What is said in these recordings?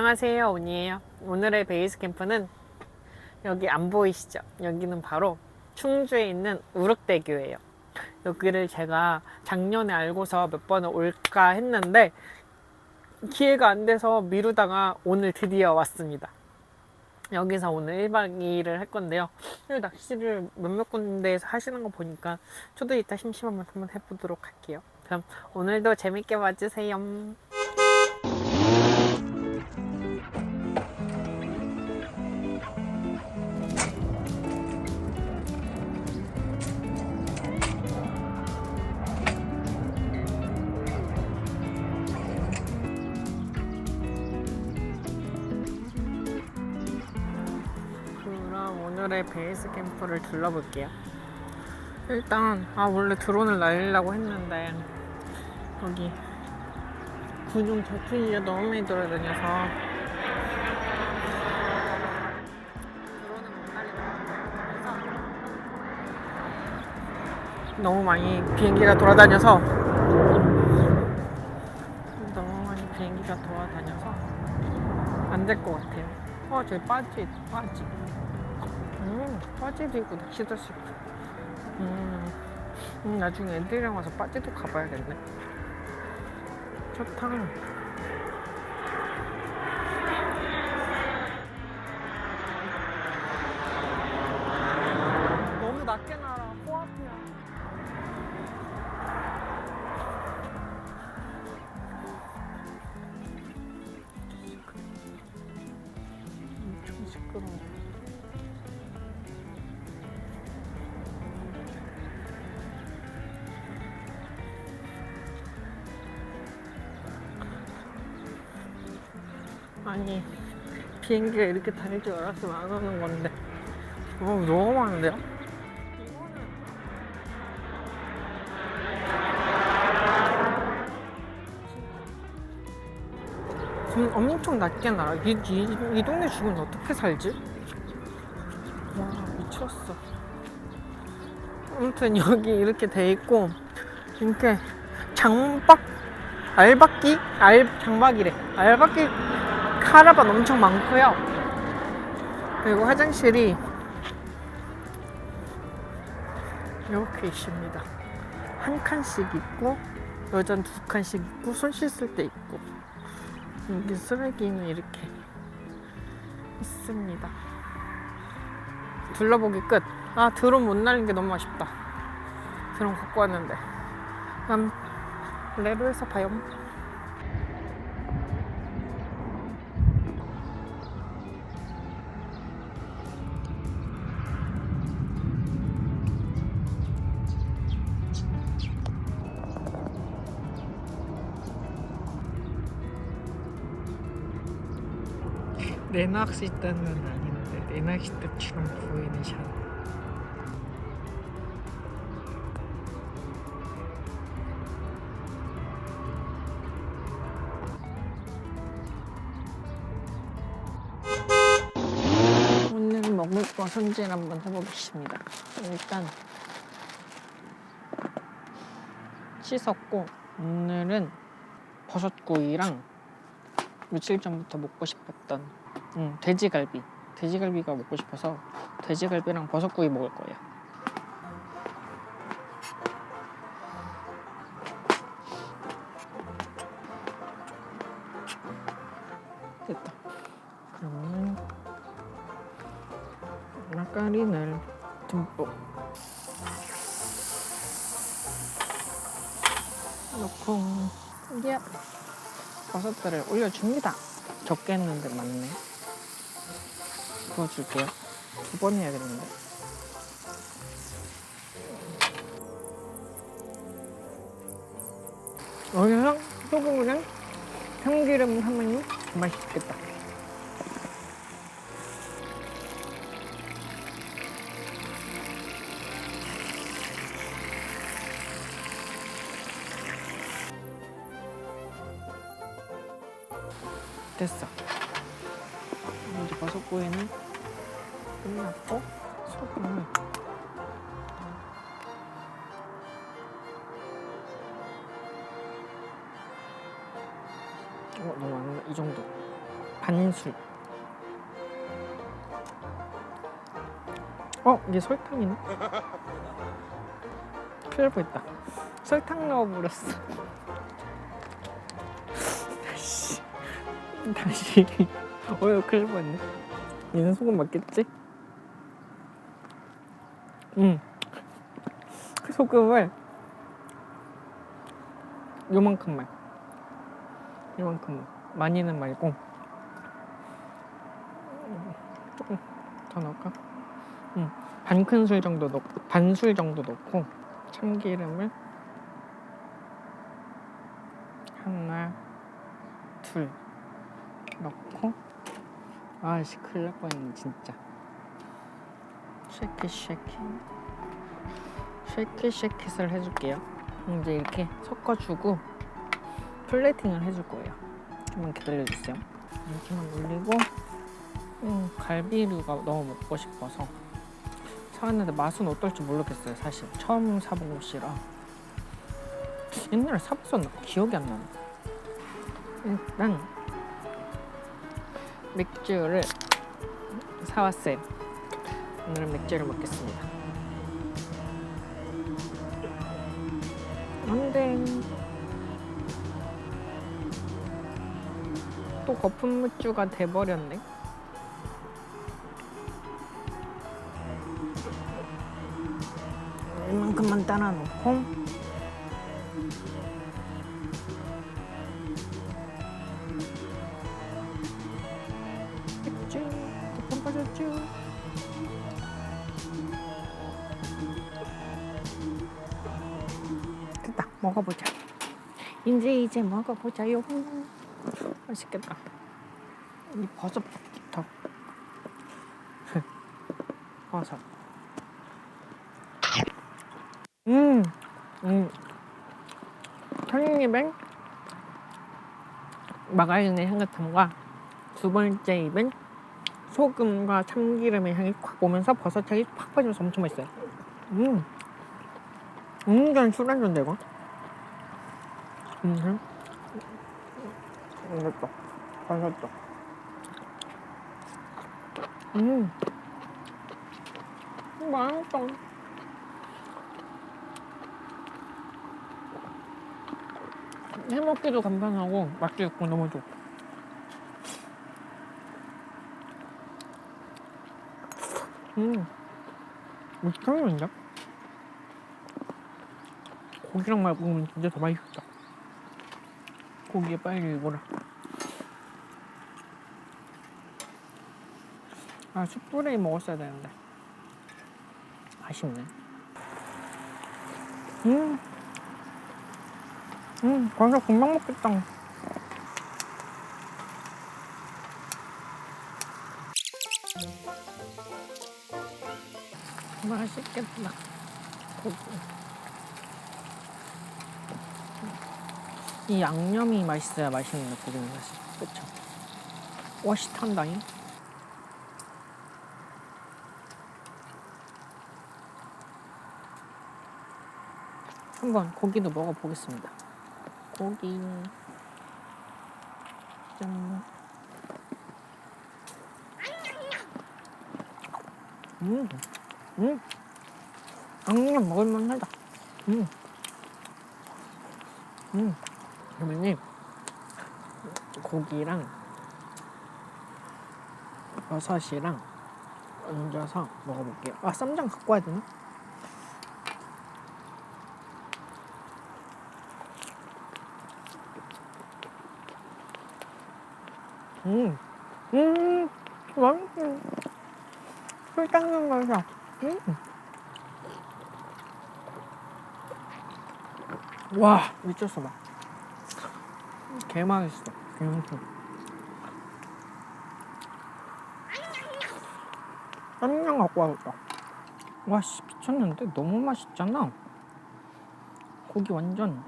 안녕하세요 온이에요. 오늘의 베이스 캠프는 여기 안 보이시죠? 여기는 바로 충주에 있는 우럭대교예요. 여기를 제가 작년에 알고서 몇 번을 올까 했는데 기회가 안 돼서 미루다가 오늘 드디어 왔습니다. 여기서 오늘 1박 2일을 할 건데요. 낚시를 몇몇 군데에서 하시는 거 보니까 저도 이따 심심하면 한번 해보도록 할게요. 그럼 오늘도 재밌게 봐주세요 베이스 캠프를 둘러볼게요. 일단 아 원래 드론을 날리려고 했는데 여기 군용 제트기가 너무 많이 돌아다녀서 드론은 못 그래서 너무 많이 비행기가 돌아다녀서 너무 많이 비행기가 돌아다녀서 안 될 것 같아요. 어, 저기 빠지, 빠지. 음, 빠지도 있고 낚시도 수 있고. 음, 음, 나중에 애들이랑 와서 빠지도 가봐야겠네. 좋다. 너무 낮게 날아. 코앞이야. 엄청 시끄러워. 아니 비행기가 이렇게 다닐 줄 알았으면 안 오는 건데 어, 너무 많은데요? 지금 엄청 낮게 날아. 이, 이, 이 동네 주민 어떻게 살지? 와, 미쳤어. 아무튼 여기 이렇게 돼 있고, 이렇게 장박, 알박기? 알, 장박이래. 알박기 카라반 엄청 많고요. 그리고 화장실이 이렇게 있습니다. 한 칸씩 있고, 여전 두 칸씩 있고, 손 씻을 때 있고. 여기 쓰레기는 이렇게 있습니다. 둘러보기 끝. 아 드론 못 날린 게 너무 아쉽다. 드론 갖고 왔는데. 그럼 레로에서 봐요. 내 낚싯대는 아닌데 내 낚싯대처럼 보이는 샷. 오늘 먹을 거 손질 한번 해보겠습니다. 일단 씻었고 오늘은 버섯구이랑 며칠 전부터 먹고 싶었던 음, 돼지갈비. 돼지갈비가 먹고 싶어서 돼지갈비랑 버섯구이 먹을 거예요. 됐다. 그러면 마가린을 듬뿍 넣고 이제 버섯들을 올려줍니다. 적게 했는데 맞네. 부어줄게요. 두 번 해야겠는데. 여기서 소금이랑 참기름 하면 맛있겠다. 됐어. 이제 버섯구이는 끝났고 소금을 어 너무 많은데 이 정도 반술. 어, 이게 설탕이네. 큰일 날 뻔했다. 설탕 넣어버렸어. 다시. 다시. 어휴, 큰일 날 뻔했네. 얘는 소금 맞겠지? 응. 그 소금을 요만큼만. 요만큼만. 많이는 말고. 음, 조금 더 넣을까? 응. 반 큰술 정도 넣고, 반술 정도 넣고, 참기름을 하나, 둘 넣고, 아씨, 큰일 날 뻔했네, 진짜. 쉐킷, 쉐킷. 쉐킷, 쉐킷을 해줄게요. 이제 이렇게 섞어주고, 플레이팅을 해줄 거예요. 한번 기다려주세요. 이렇게만 올리고, 음, 갈비류가 너무 먹고 싶어서 사왔는데 맛은 어떨지 모르겠어요. 사실 처음 사본 곳이라 옛날에 사봤었나 기억이 안 나네. 일단 맥주를 사왔어요. 오늘은 맥주를 먹겠습니다. 안돼. 또 거품 맥주가 돼버렸네. 이만큼만 따라 놓고 맥주 거품 빠졌죠 먹어보자 이제 이제 먹어보자요 맛있겠다 이 버섯부터 버섯 음, 음. 첫 입엔 마가린의 향긋함과 두 번째 입은 소금과 참기름의 향이 확 오면서 버섯 향이 팍 빠지면서 엄청 맛있어요. 음, 완전 술안주인데 이거. 음, 이것도 버섯도. 음, 맛있다. 해먹기도 간편하고 맛도 있고 너무 좋고 음 맛있겠는데? 고기랑 말 먹으면 진짜 더 맛있겠다 고기에 빨리 익어라 아 숯불에 먹었어야 되는데 아쉽네 음 음, 벌써 금방 먹겠다. 맛있겠다. 고기. 이 양념이 맛있어야 맛있는 고기는 사실. 그쵸? 워시탄다잉. 한번 고기도 먹어보겠습니다. 고기 짠. 음, 음, 양념 먹을만하다. 음, 음. 그러면은 고기랑 버섯이랑 얹어서 먹어볼게요. 아 쌈장 갖고 와야 되나? 음, 음, 맛있어. 술 닦는 맛이야. 음. 와, 미쳤어, 막. 개 맛있어. 음. 쌈장 갖고 와야겠다. 와, 씨, 미쳤는데? 너무 맛있잖아. 고기 완전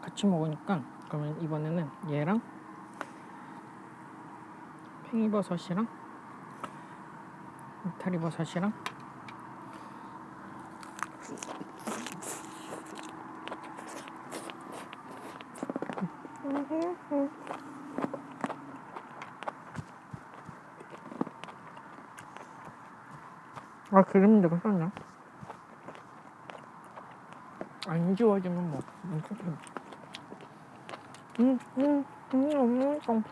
같이 먹으니까 그러면 이번에는 얘랑 팽이버섯이랑 이탈리버섯이랑 아 기름도 괜찮냐? 안 지워지면 뭐 음, 음, 음, 엄청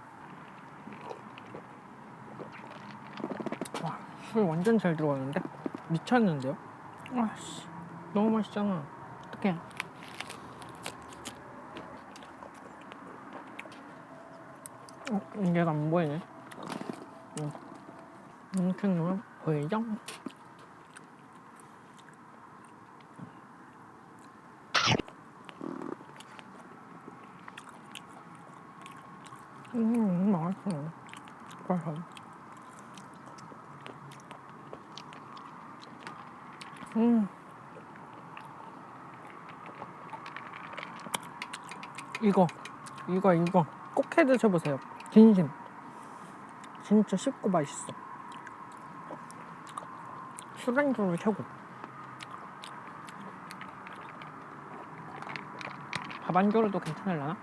와, 술 완전 잘 들어가는데? 미쳤는데요? 아씨, 너무 맛있잖아. 어떡해. 어, 얘가 안 보이네. 응. 이렇게 보이죠? 음, 맛있어. 맛있어. 음. 이거, 이거, 이거 꼭 해 드셔보세요. 진심. 진짜 쉽고 맛있어. 술안주로 최고. 밥 안주로도 괜찮을라나?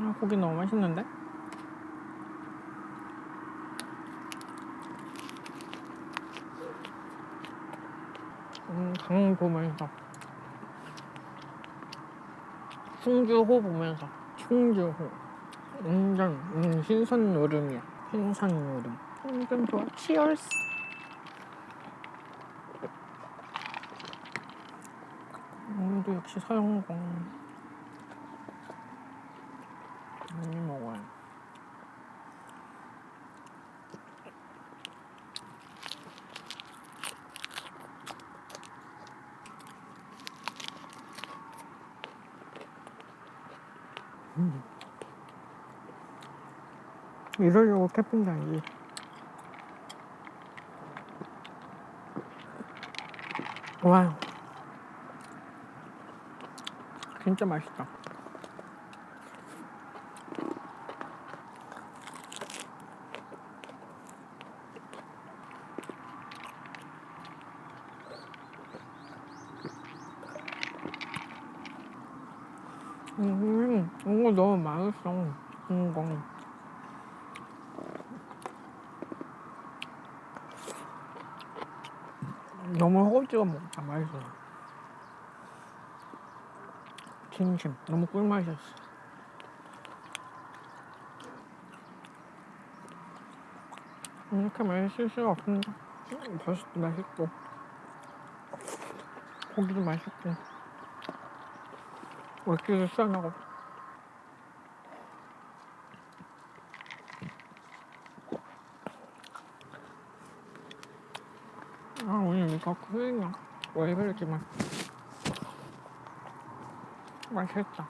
아, 고기 너무 맛있는데? 음, 강 보면서. 충주호 보면서. 충주호. 완전 음, 신선 노름이야. 신선 노름. 완전 좋아. 치얼스 오늘도 역시 서영공 많이 먹어요 이러려고 캠핑 다니지 와 진짜 맛있다 음, 이거 맛있어. 이거. 너무 허겁지겁 먹다 맛있어. 진심 너무 꿀맛이었어. 이렇게 맛있을 수가 없는데 버섯도 맛있고 고기도 맛있고 맥주도 시원하고 아 오늘 이거 크리냐 왜맛 맛있다.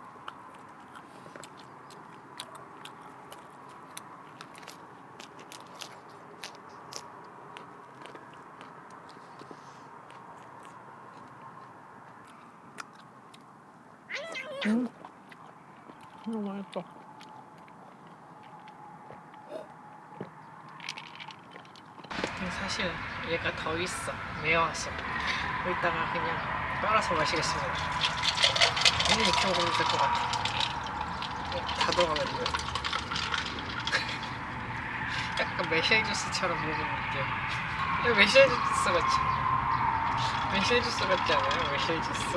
음? 너무 맛있어 사실 얘가 더 있어. 매워서. 이따가 그냥 빨아서 마시겠습니다. 오늘 이렇게 먹으면 될 것 같아. 어, 다 들어가가지고 약간 매실 주스처럼 먹어볼게요 이거 매실 주스 같지? 매실 주스 같지 않아요? 매실 주스?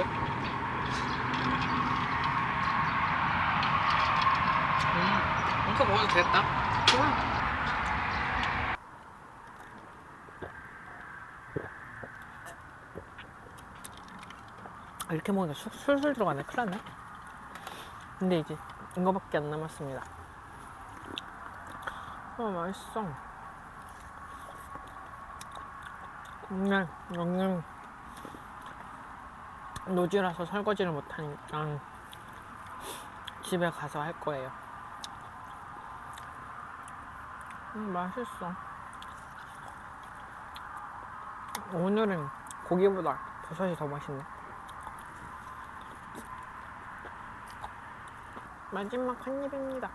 음, 이거 먹어도 됐다? 좋아 이렇게 먹으니까 술- 술술 들어가네. 큰일 났네. 근데 이제 이거밖에 안 남았습니다. 아, 맛있어. 오늘 여기는 노지라서 설거지를 못하니까 집에 가서 할 거예요. 음, 맛있어. 오늘은 고기보다 버섯이 더 맛있네. 마지막 한 입입니다.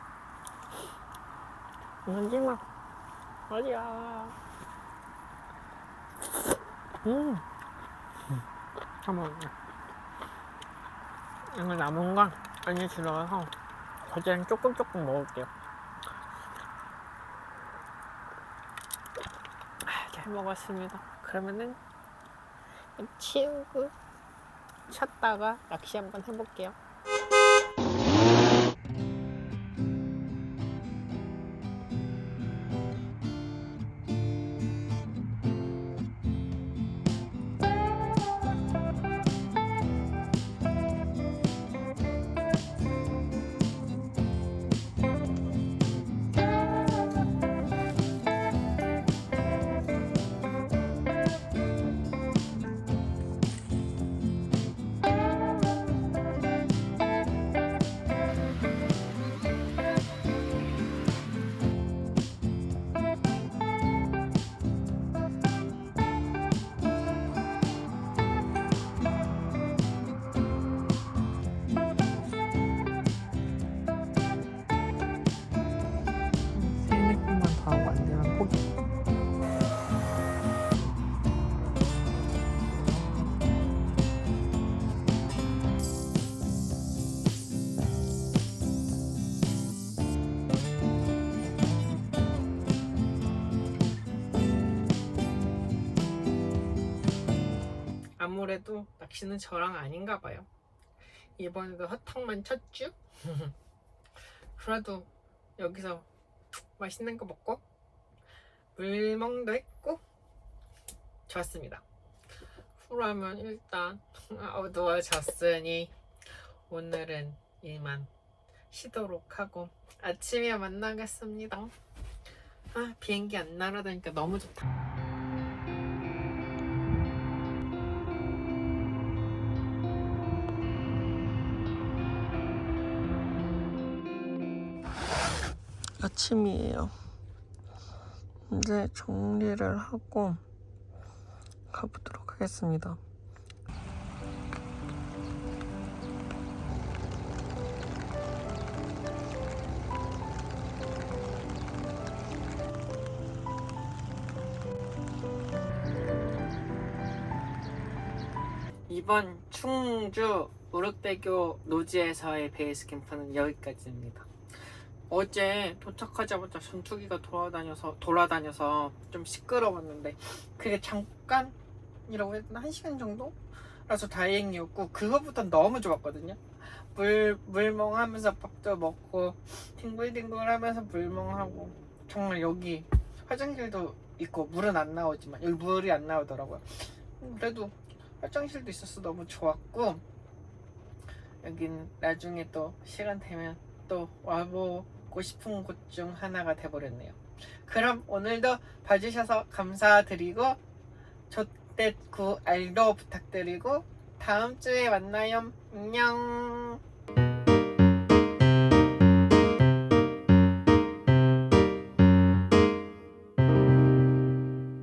마지막. 어디야? 음. 잠깐만요. 이거 남은 건 안에 들어가서 과자랑 조금 조금 먹을게요. 잘 먹었습니다. 그러면은 치우고 쉬었다가 낚시 한번 해볼게요. 아무래도 낚시는 저랑 아닌가 봐요. 이번에도 허탕만 쳤죠? 그래도 여기서 맛있는 거 먹고 물멍도 했고 좋았습니다. 그러면 일단 어두워졌으니 오늘은 이만 쉬도록 하고 아침에 만나겠습니다. 아 비행기 안 날아다니까 너무 좋다. 아침이에요. 이제 정리를 하고 가보도록 하겠습니다. 이번 충주 우럭대교 노지에서의 베이스 캠프는 여기까지입니다. 어제 도착하자마자 전투기가 돌아다녀서 돌아다녀서 좀 시끄러웠는데 그게 잠깐이라고 해야 되나 한 시간 정도라서 다행이었고 그거보다 너무 좋았거든요. 물 물멍하면서 밥도 먹고 뒹굴뒹굴하면서 물멍하고 정말 여기 화장실도 있고 물은 안 나오지만 여기 물이 안 나오더라고요. 그래도 화장실도 있어서 너무 좋았고 여긴 나중에 또 시간 되면 또 와보 고 싶은 곳 중 하나가 돼버렸네요. 그럼 오늘도 봐주셔서 감사드리고 조댓구 알도 부탁드리고 다음 주에 만나요. 안녕.